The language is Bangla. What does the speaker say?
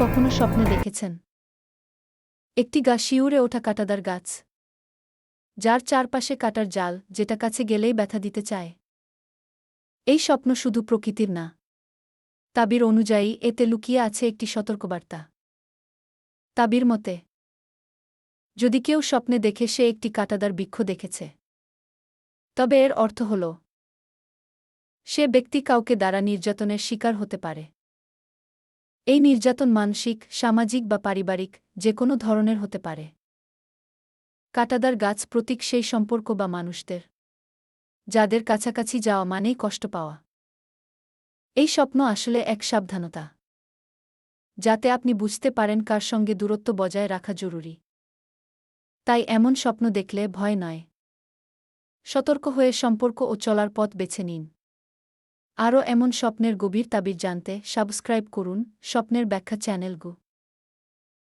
কখনো স্বপ্নে দেখেছেন? একটি গাছ শিউরে ওঠা কাটাদার গাছ, যার চারপাশে কাটার জাল, যেটা কাছে গেলেই ব্যথা দিতে চায়। এই স্বপ্ন শুধু প্রকৃতির না, তাবির অনুযায়ী এতে লুকিয়ে আছে একটি সতর্কবার্তা। তাবির মতে, যদি কেউ স্বপ্নে দেখে সে একটি কাটাদার বৃক্ষ দেখেছে, তবে এর অর্থ হল, সে ব্যক্তি কাউকে দ্বারা নির্যাতনের শিকার হতে পারে। এই নির্যাতন মানসিক, সামাজিক বা পারিবারিক যে কোনো ধরনের হতে পারে। কাটাদার গাছ প্রতীক সেই সম্পর্ক বা মানুষদের। যাদের কাছাকাছি যাওয়া মানেই কষ্ট পাওয়া। এই স্বপ্ন আসলে এক সাবধানতা। যাতে আপনি বুঝতে পারেন কার সঙ্গে দূরত্ব বজায় রাখা জরুরি। তাই এমন স্বপ্ন দেখলে ভয় নয়। সতর্ক হয়ে সম্পর্ক ও চলার পথ বেছে নিন। আরও এমন স্বপ্নের গভীর তাবির জানতে সাবস্ক্রাইব করুন স্বপ্নের ব্যাখ্যা চ্যানেল গু।